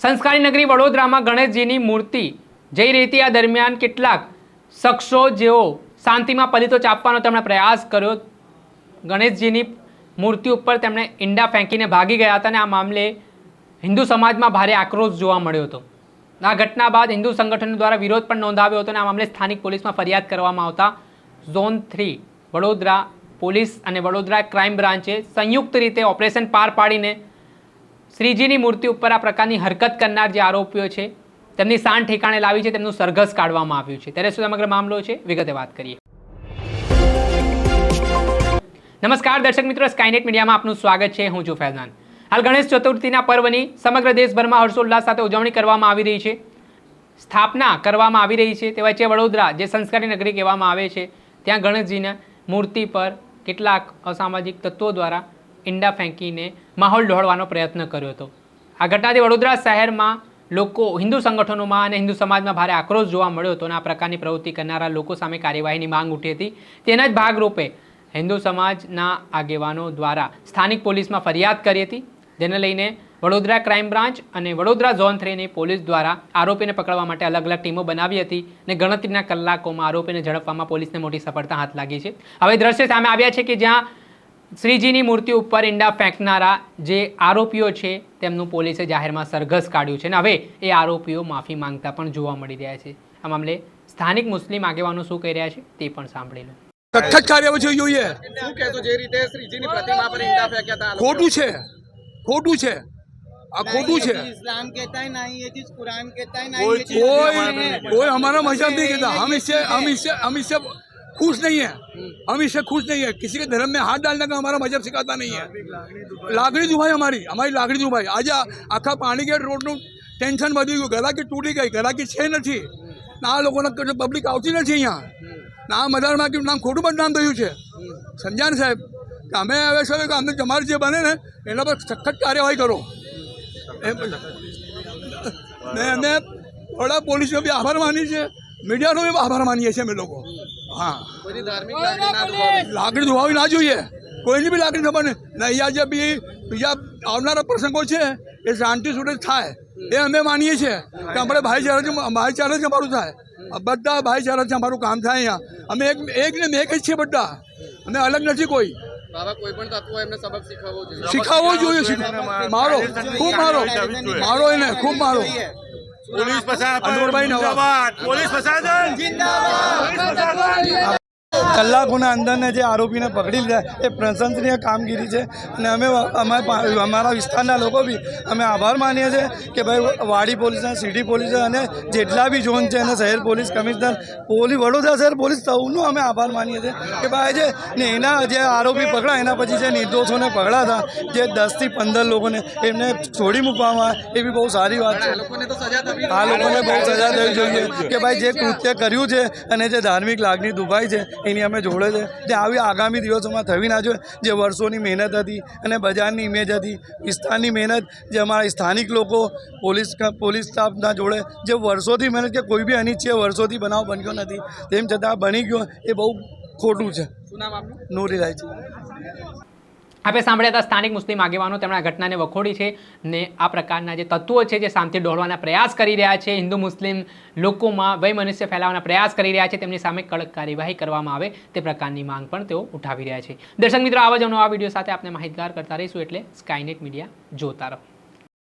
સંસ્કારી નગરી વડોદરામાં ગણેશજીની મૂર્તિ. જઈ રહી આ દરમિયાન કેટલાક શખ્સો જેઓ શાંતિમાં પલિતો ચાપવાનો તેમણે પ્રયાસ કર્યો. ગણેશજીની મૂર્તિ ઉપર તેમણે ઈંડા ફેંકીને ભાગી ગયા હતા અને આ મામલે હિન્દુ સમાજમાં ભારે આક્રોશ જોવા મળ્યો હતો. આ ઘટના બાદ હિન્દુ સંગઠનો દ્વારા વિરોધ પણ નોંધાવ્યો હતો અને આ મામલે સ્થાનિક પોલીસમાં ફરિયાદ કરવામાં આવતા ઝોન થ્રી, વડોદરા પોલીસ અને વડોદરા ક્રાઇમ બ્રાન્ચે સંયુક્ત રીતે ઓપરેશન પાર પાડીને શ્રીજીની મૂર્તિ ઉપર આ પ્રકારની હરકત કરનાર જે આરોપીઓ છે, તેમની શાન ઠેકાણે લાવી છે, તેમનું સરઘસ કાઢવામાં આવ્યું છે. ત્યારે શું સમગ્ર મામલો છે? વિગતે વાત કરીએ. નમસ્કાર દર્શક મિત્રો સ્કાયનેટ મીડિયામાં આપનું સ્વાગત છે. હું છું ફૈઝાન. હાલ ગણેશ ચતુર્થીના પર્વની સમગ્ર દેશભરમાં હર્ષોલ્લાસ સાથે ઉજવણી કરવામાં આવી રહી છે. સ્થાપના કરવામાં આવી રહી છે. તે વચ્ચે વડોદરા, જે સંસ્કારી નગરી કહેવામાં આવે છે, ત્યાં ગણેશજીના મૂર્તિ પર કેટલાક અસામાજિક તત્વો દ્વારા ઈંડા ફેંકીને માહોલ ડહોળવાનો પ્રયત્ન કર્યો હતો. આ ઘટનાથી વડોદરા શહેરમાં લોકો હિન્દુ સંગઠનોમાં અને હિન્દુ સમાજમાં ભારે આક્રોશ જોવા મળ્યો હતો અને આ પ્રકારની પ્રવૃત્તિ કરનારા લોકો સામે કાર્યવાહીની માંગ ઉઠી હતી. તેના જ ભાગરૂપે હિન્દુ સમાજના આગેવાનો દ્વારા સ્થાનિક પોલીસમાં ફરિયાદ કરી હતી. જેને લઈને વડોદરા ક્રાઇમ બ્રાન્ચ અને વડોદરા ઝોન થ્રીની પોલીસ દ્વારા આરોપીને પકડવા માટે અલગ અલગ ટીમો બનાવી હતી અને ગણતરીના કલાકોમાં આરોપીને ઝડપવામાં પોલીસને મોટી સફળતા હાથ લાગી છે. હવે દ્રશ્ય સામે આવ્યા છે કે જ્યાં શ્રીજીની મૂર્તિ ઉપર ઈંડા ફેંકનારા જે આરોપીઓ છે તેમનું પોલીસે જાહેરમાં સરઘસ કાઢ્યું છે અને હવે એ આરોપીઓ માફી માંગતા પણ જોવા મળી રહ્યા છે આ મામલે સ્થાનિક મુસ્લિમ આગેવાનો શું કહી રહ્યા છે તે પણ સાંભળી લો સખત કાર્યવાહી જોઈએ શું કહેશો જે રીતે શ્રીજીની પ્રતિમા પર ઈંડા ફેંક્યા હતા આ લોકો? ખોટું છે ખોટું છે આ ખોટું છે इस्लाम कहता है ना ही ये चीज कुरान कहता है ना ही ये चीज कोई कोई हमारा मजहब नहीं कहता हम इससे हम इससे हम इससे खुश नहीं है हम इससे खुश नहीं है किसी के धर्म में हाथ डालने का हमारा मजहब सिखाता नहीं है લાગણી દુભાઈ અમારી અમારી લાગણી દુભાઈ આજે આ આખા પાણીગેટ રોડનું ટેન્શન વધી ગયું ગરાકી તૂટી ગઈ ગરાકી છે નથી ના આ લોકોને પબ્લિક આવતી નથી અહીંયા ના આ મદાર માર્કેટ નામ ખોટું બદનામ થયું છે સમજ્યા ને સાહેબ કે અમે હવે શું કે અમને તમારે જે બને ને એના પર સખત કાર્યવાહી કરો એમ ને અમે થોડા પોલીસનો બી આભાર માની છે મીડિયાનો બી આભાર માનીએ છીએ અમે લોકો હા. લાગણી દુભાવી. ના જોઈએ. કોઈની બી લાકડી ખબર નહીં. અહીંયા જે બી બીજા આવનારા પ્રસંગો છે એ શાંતિ સુધી થાય. એ અમે માનીએ છીએ કે આપણે ભાઈચારા ભાઈચારા જ અમારું થાય. બધા ભાઈચારા જ અમારું કામ થાય અહીંયા. અમે એક એક ને એક જ છીએ બધા. અમે અલગ નથી કોઈ. શીખવવો જોઈએ. શીખાવવો જોઈએ શીખ- મારો. ખૂબ મારો. મારો એને. ખૂબ મારો. પોલીસ પ્રશાસન. જિંદાબાદ. પોલીસ પ્રશાસન કલાકોના અંદરને જે આરોપીને પકડી લીધા, એ પ્રશંસનીય કામગીરી છે. અને અમે અમે અમારા વિસ્તારના લોકો બી અમે આભાર માનીએ છીએ કે ભાઈ, વાડી પોલીસ અને સિટી પોલીસ અને જેટલા બી ઝોન છે અને શહેર પોલીસ કમિશનર પોલીસ વડોદરા શહેર પોલીસ સૌનો અમે આભાર માનીએ છીએ કે ભાઈ, જે ને એના જે આરોપી પકડા એના પછી જે નિર્દોષોને પકડાતા, જે દસથી પંદર લોકોને એમને છોડી મૂકવામાં એ બી બહુ સારી વાત છે. આ લોકોને બહુ સજા થવી જોઈએ કે ભાઈ, જે કૃત્ય કર્યું છે અને જે ધાર્મિક લાગણી દુભાઈ છે એની અમે જોડે છે. જે આવી આગામી દિવસોમાં થવી ના જોઈએ. જે વર્ષોની મહેનત હતી અને બજારની ઇમેજ હતી વિસ્તારની મહેનત જે અમારા સ્થાનિક લોકો પોલીસ પોલીસ સ્ટાફના જોડે જે વર્ષોથી મહેનત કે કોઈ બી અનિચ્છીય વર્ષોથી બનાવ બન્યો નથી. તેમ છતાં બની ગયો એ બહુ ખોટું છે. શું નામ આપનું? નૂરી રાય છે આપણે સાંભળ્યા હતા સ્થાનિક મુસ્લિમ આગેવાનો તેમણે આ ઘટનાને વખોડી છે ને આ પ્રકારના જે તત્વો છે જે શાંતિ ડોળવાના પ્રયાસ કરી રહ્યા છે, હિન્દુ મુસ્લિમ લોકોમાં વૈમનસ્ય ફેલાવવાના પ્રયાસ કરી રહ્યા છે, તેમની સામે કડક કાર્યવાહી કરવામાં આવે તે પ્રકારની માંગ પણ તેઓ ઉઠાવી રહ્યા છે. દર્શક મિત્રો, આવા જ નવા વીડિયો સાથે આપણે માહિતગાર કરતા રહીશું એટલે સ્કાયનેટ મીડિયા જોતા રહો.